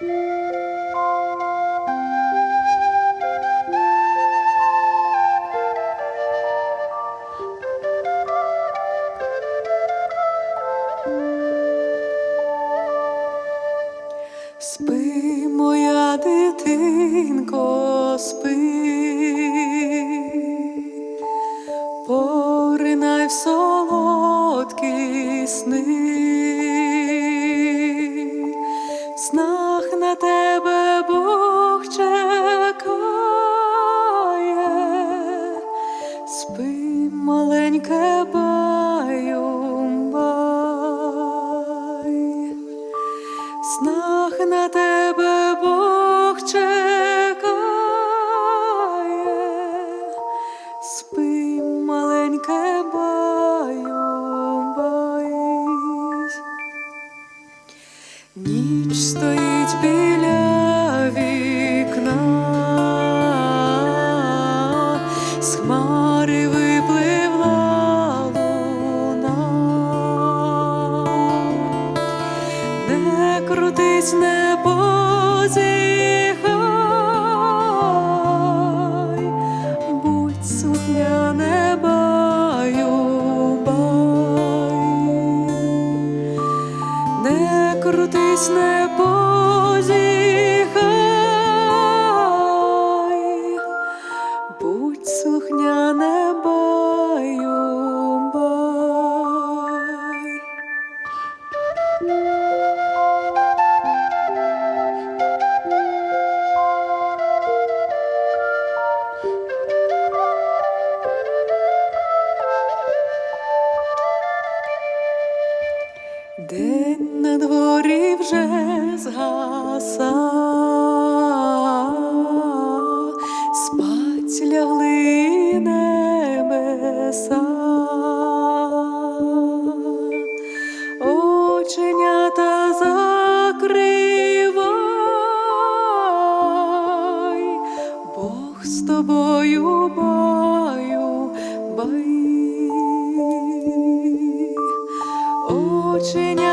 Спи, моя дитинко, спи, поринай в солодкі сни, Ніч стоїть біля вікна, з хмари випливла луна. Не крутись, не позіхай, крутись, не небеса, оченята закривай, Бог з тобою баю, бай. Оченята